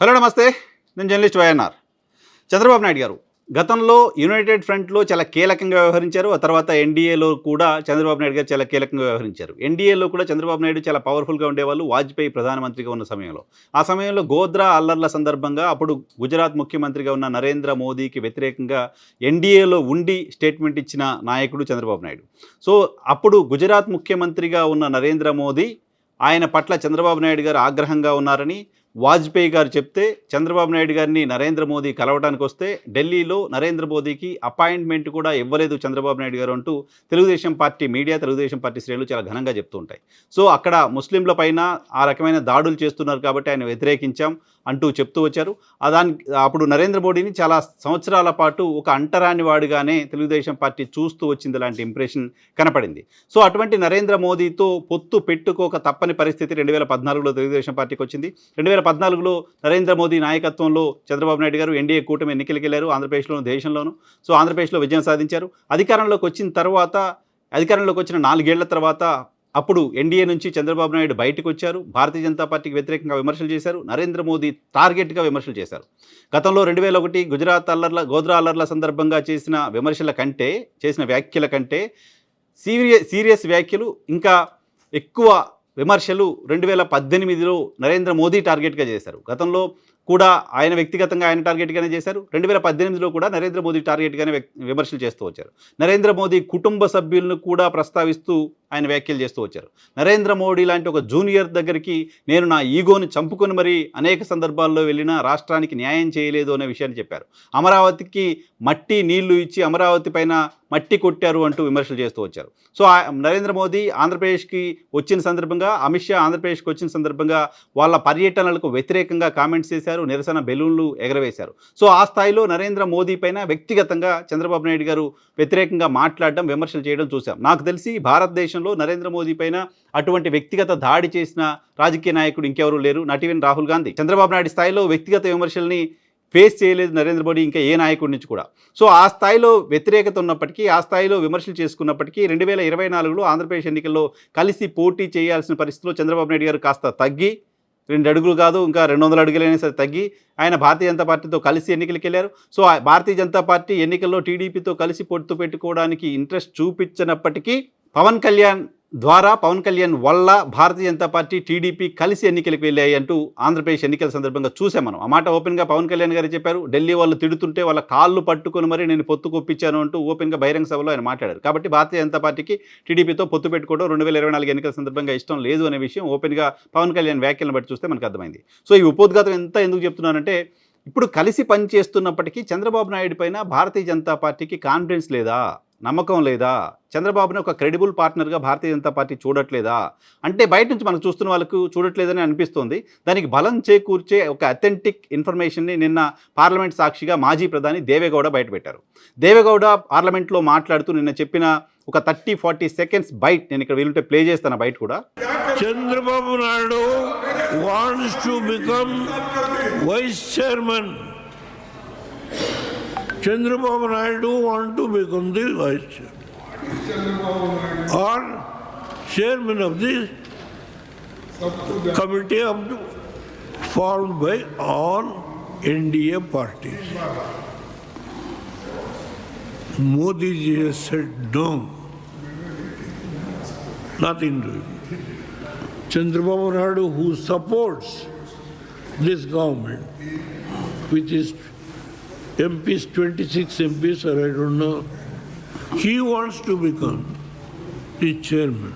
Hello నమస్తే. నేను journalist YNR. Chandrababu Naidu గారు గతంలో యునైటెడ్ ఫ్రంట్లో చాలా కీలకంగా వ్యవహరించారు. ఆ తర్వాత ఎన్డీఏలో కూడా చంద్రబాబు నాయుడు గారు చాలా కీలకంగా వ్యవహరించారు. ఎన్డీఏలో కూడా చంద్రబాబు నాయుడు చాలా పవర్ఫుల్గా ఉండేవాళ్ళు. వాజ్పేయి ప్రధానమంత్రిగా ఉన్న సమయంలో. ఆ సమయంలో గోద్రా అల్లర్ల సందర్భంగా అప్పుడు గుజరాత్ ముఖ్యమంత్రిగా ఉన్న నరేంద్ర మోదీకి వ్యతిరేకంగా ఎన్డీఏలో ఉండి స్టేట్మెంట్ ఇచ్చిన నాయకుడు చంద్రబాబు నాయుడు. సో అప్పుడు గుజరాత్ ముఖ్యమంత్రిగా ఉన్న నరేంద్ర మోదీ ఆయన పట్ల చంద్రబాబు నాయుడు గారు ఆగ్రహంగా ఉన్నారని వాజ్పేయి గారు చెప్తే చంద్రబాబు నాయుడు గారిని నరేంద్ర మోదీ కలవడానికి వస్తే ఢిల్లీలో నరేంద్ర మోదీకి అపాయింట్మెంట్ కూడా ఇవ్వలేదు చంద్రబాబు నాయుడు గారు అంటూ Telugu Desam party media Telugu Desam party శ్రేణులు చాలా ఘనంగా చెప్తూ ఉంటాయి. సో అక్కడ ముస్లింల పైన ఆ రకమైన దాడులు చేస్తున్నారు కాబట్టి ఆయన వ్యతిరేకించాం. అంటూ చెప్తూ వచ్చారు. దాని అప్పుడు నరేంద్ర మోడీని చాలా సంవత్సరాల పాటు ఒక అంటరాని వాడిగానే తెలుగుదేశం పార్టీ చూస్తూ వచ్చింది లాంటి ఇంప్రెషన్ కనపడింది. సో అటువంటి నరేంద్ర మోదీతో పొత్తు పెట్టుకోక తప్పని పరిస్థితి రెండు వేల పద్నాలుగులో తెలుగుదేశం పార్టీకి వచ్చింది. రెండు వేల పద్నాలుగులో నరేంద్ర మోదీ నాయకత్వంలో చంద్రబాబు నాయుడు గారు ఎన్డీఏ కూటమి ఎన్నికలకు వెళ్ళారు ఆంధ్రప్రదేశ్లోను దేశంలోను. సో ఆంధ్రప్రదేశ్లో విజయం సాధించారు. అధికారంలోకి వచ్చిన తర్వాత అధికారంలోకి వచ్చిన నాలుగేళ్ళ తర్వాత అప్పుడు ఎన్డీఏ నుంచి చంద్రబాబు నాయుడు బయటకు వచ్చారు. భారతీయ జనతా పార్టీకి వ్యతిరేకంగా విమర్శలు చేశారు. నరేంద్ర మోదీ టార్గెట్గా విమర్శలు చేశారు. గతంలో రెండు వేల ఒకటి గుజరాత్ అల్లర్ల గోద్రా అల్లర్ల సందర్భంగా చేసిన విమర్శల కంటే చేసిన వ్యాఖ్యల కంటే సీరియస్ సీరియస్ వ్యాఖ్యలు ఇంకా ఎక్కువ విమర్శలు రెండు వేల పద్దెనిమిదిలో నరేంద్ర మోదీ టార్గెట్గా చేశారు. గతంలో కూడా ఆయన వ్యక్తిగతంగా ఆయన టార్గెట్గానే చేశారు. రెండు వేల పద్దెనిమిదిలో కూడా నరేంద్ర మోదీ టార్గెట్గానే విమర్శలు చేస్తూ వచ్చారు. నరేంద్ర మోదీ కుటుంబ సభ్యులను కూడా ప్రస్తావిస్తూ ఆయన వ్యాఖ్యలు చేస్తూ వచ్చారు. నరేంద్ర మోడీ లాంటి ఒక జూనియర్ దగ్గరికి నేను నా ఈగోని చంపుకొని మరీ అనేక సందర్భాల్లో వెళ్ళినా రాష్ట్రానికి న్యాయం చేయలేదు అనే విషయాన్ని చెప్పారు. అమరావతికి మట్టి నీళ్ళు ఇచ్చి అమరావతి పైన మట్టి కొట్టారు అంటూ విమర్శలు చేస్తూ వచ్చారు. సో నరేంద్ర మోదీ ఆంధ్రప్రదేశ్కి వచ్చిన సందర్భంగా అమిత్ షా ఆంధ్రప్రదేశ్కి వచ్చిన సందర్భంగా వాళ్ళ పర్యటనలకు వ్యతిరేకంగా కామెంట్స్ చేశారు నిరసన బెలూన్లు ఎగరవేశారు. సో ఆ స్థాయిలో నరేంద్ర మోదీ పైన వ్యక్తిగతంగా చంద్రబాబు నాయుడు గారు వ్యతిరేకంగా మాట్లాడడం విమర్శలు చేయడం చూశాం. నాకు తెలిసి భారతదేశం భారతదేశంలో నరేంద్ర మోదీ పైన అటువంటి వ్యక్తిగత దాడి చేసిన రాజకీయ నాయకుడు ఇంకెవరూ లేరు. నటివెన్ రాహుల్ గాంధీ. చంద్రబాబు నాయుడు స్థాయిలో వ్యక్తిగత విమర్శల్ని ఫేస్ చేయలేదు నరేంద్ర మోడీ ఇంకా ఏ నాయకుడి నుంచి కూడా. సో ఆ స్థాయిలో వ్యతిరేకత ఉన్నప్పటికీ ఆ స్థాయిలో విమర్శలు చేసుకున్నప్పటికీ రెండు వేల ఇరవై నాలుగులో ఆంధ్రప్రదేశ్ ఎన్నికల్లో కలిసి పోటీ చేయాల్సిన పరిస్థితిలో చంద్రబాబు నాయుడు గారు కాస్త తగ్గి రెండు అడుగులు కాదు ఇంకా రెండు వందల అడుగులైనా సరే తగ్గి ఆయన భారతీయ జనతా పార్టీతో కలిసి ఎన్నికలకు వెళ్ళారు. సో ఆ భారతీయ జనతా పార్టీ ఎన్నికల్లో టీడీపీతో కలిసి పొత్తు పెట్టుకోవడానికి ఇంట్రెస్ట్ చూపించినప్పటికీ పవన్ కళ్యాణ్ ద్వారా పవన్ కళ్యాణ్ వల్ల భారతీయ జనతా పార్టీ టీడీపీ కలిసి ఎన్నికలకు వెళ్ళాయి అంటూ ఆంధ్రప్రదేశ్ ఎన్నికల సందర్భంగా చూసాం మనం. ఆ మాట ఓపెన్గా పవన్ కళ్యాణ్ గారు చెప్పారు. ఢిల్లీ వాళ్ళు తిడుతుంటే వాళ్ళ కాళ్ళు పట్టుకొని మరి నేను పొత్తు కొప్పించాను అంటూ ఓపెన్గా బహిరంగ సభలో ఆయన మాట్లాడారు. కాబట్టి భారతీయ జనతా పార్టీకి టీడీపీతో పొత్తు పెట్టుకోవడం రెండు వేల ఇరవై నాలుగు ఎన్నికల సందర్భంగా ఇష్టం లేదు అనే విషయం ఓపెన్గా పవన్ కళ్యాణ్ వ్యాఖ్యలను బట్టి చూస్తే మనకు అర్థమైంది. సో ఈ ఉపోద్ఘాతం ఎంత ఎందుకు చెప్తున్నానంటే ఇప్పుడు కలిసి పనిచేస్తున్నప్పటికీ చంద్రబాబు నాయుడు పైన భారతీయ జనతా పార్టీకి కాన్ఫిడెన్స్ లేదా? నమ్మకం లేదా? చంద్రబాబుని ఒక క్రెడిబుల్ పార్ట్నర్గా భారతీయ జనతా పార్టీ చూడట్లేదా? అంటే బయట నుంచి మనం చూస్తున్న వాళ్ళకు చూడట్లేదని అనిపిస్తోంది. దానికి బలం చేకూర్చే ఒక అథెంటిక్ ఇన్ఫర్మేషన్ని నిన్న పార్లమెంట్ సాక్షిగా మాజీ ప్రధాని దేవేగౌడ బయటపెట్టారు. దేవేగౌడ పార్లమెంట్లో మాట్లాడుతూ నిన్న చెప్పిన ఒక థర్టీ ఫార్టీ సెకండ్స్ బయట నేను ఇక్కడ వీలుంటే ప్లే చేస్తాను బయట కూడా. Chandrababu Naidu wants to become vice chairman Chandrababu Naidu wants to become the vice chairman. Or chairman of the committee of the, formed by all NDA parties. Modi ji has said no. Nothing doing. Chandrababu Naidu, who supports this government, which is MPs, 26 MPs, or I don't know, he wants to become the chairman.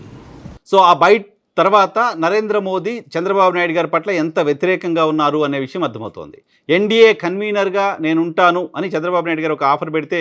So ఆ bite తర్వాత నరేంద్ర మోదీ చంద్రబాబు నాయుడు గారి పట్ల ఎంత వ్యతిరేకంగా ఉన్నారు అనే విషయం అర్థమవుతోంది. ఎన్డీఏ కన్వీనర్గా నేను ఉంటాను అని చంద్రబాబు నాయుడు గారు ఒక ఆఫర్ పెడితే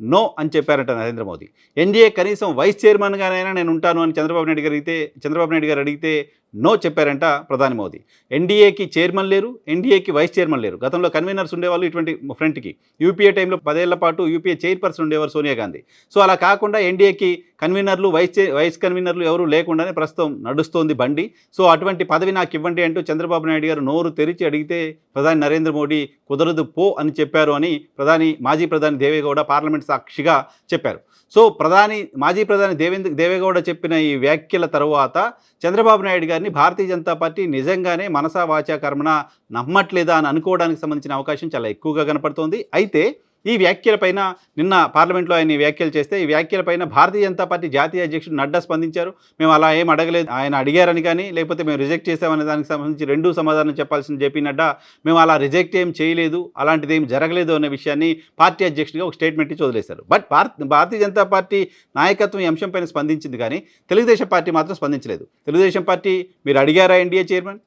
నో అని చెప్పారట నరేంద్ర మోదీ. ఎన్డీఏ కనీసం వైస్ చైర్మన్గానైనా నేను ఉంటాను అని చంద్రబాబు నాయుడు గారు అడిగితే చంద్రబాబు నాయుడు గారు అడిగితే నో చెప్పారంట ప్రధాని మోదీ. ఎన్డీఏకి చైర్మన్ లేరు ఎన్డీఏకి వైస్ చైర్మన్ లేరు. గతంలో కన్వీనర్స్ ఉండేవాళ్ళు ఇటువంటి ఫ్రంట్కి. యూపీఏ టైంలో పదేళ్ళ పాటు యూపీఏ చైర్పర్సన్ ఉండేవారు సోనియా గాంధీ. సో అలా కాకుండా ఎన్డీఏకి కన్వీనర్లు వైస్ వైస్ కన్వీనర్లు ఎవరు లేకుండానే ప్రస్తుతం నడుస్తోంది బండి. సో అటువంటి పదవి నాకు ఇవ్వండి అంటూ చంద్రబాబు నాయుడు గారు నోరు తెరిచి అడిగితే ప్రధాని నరేంద్ర మోడీ కుదరదు పో అని చెప్పారు అని ప్రధాని మాజీ ప్రధాని దేవేగౌడ పార్లమెంట్ సాక్షిగా చెప్పారు. సో ప్రధాని మాజీ ప్రధాని దేవేంద్ర దేవేగౌడ చెప్పిన ఈ వ్యాఖ్యల తర్వాత చంద్రబాబు నాయుడు గారు గారిని భారతీయ జనతా పార్టీ నిజంగానే మనసా వాచా కర్మన నమ్మట్లేదా అని అనుకోవడానికి సంబంధించిన అవకాశం చాలా ఎక్కువగా కనపడుతోంది. అయితే ఈ వ్యాఖ్యలపైన నిన్న పార్లమెంట్లో ఆయన వ్యాఖ్యలు చేస్తే ఈ వ్యాఖ్యలపైన భారతీయ జనతా పార్టీ జాతీయ అధ్యక్షుడు నడ్డా స్పందించారు. మేము అలా ఏం అడగలేదు. ఆయన అడిగారని కానీ లేకపోతే మేము రిజెక్ట్ చేసామనే దానికి సంబంధించి రెండు సమాధానం చెప్పాల్సిన జేపీ నడ్డా మేము అలా రిజెక్ట్ ఏం చేయలేదు అలాంటిది ఏం జరగలేదు అనే విషయాన్ని పార్టీ అధ్యక్షుడిగా ఒక స్టేట్మెంట్ ఇచ్చి వదిలేశారు. బట్ భారత్ భారతీయ జనతా పార్టీ నాయకత్వం ఈ అంశంపైన స్పందించింది కానీ తెలుగుదేశం పార్టీ మాత్రం స్పందించలేదు. తెలుగుదేశం పార్టీ మీరు అడిగారా ఎన్డీఏ చైర్మన్?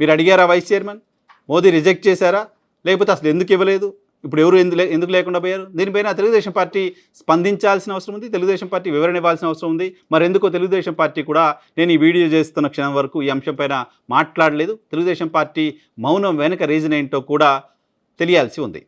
మీరు అడిగారా వైస్ చైర్మన్? మోదీ రిజెక్ట్ చేశారా? లేకపోతే అసలు ఎందుకు ఇవ్వలేదు? ఇప్పుడు ఎవరు ఎందుకు ఎందుకు లేకుండా పోయారు? దీనిపైన తెలుగుదేశం పార్టీ స్పందించాల్సిన అవసరం ఉంది తెలుగుదేశం పార్టీ వివరణ ఇవ్వాల్సిన అవసరం ఉంది. మరి ఎందుకో తెలుగుదేశం పార్టీ కూడా నేను ఈ వీడియో చేస్తున్న క్షణం వరకు ఈ అంశంపైన మాట్లాడలేదు. తెలుగుదేశం పార్టీ మౌనం వెనుక రీజన్ ఏంటో కూడా తెలియాల్సి ఉంది.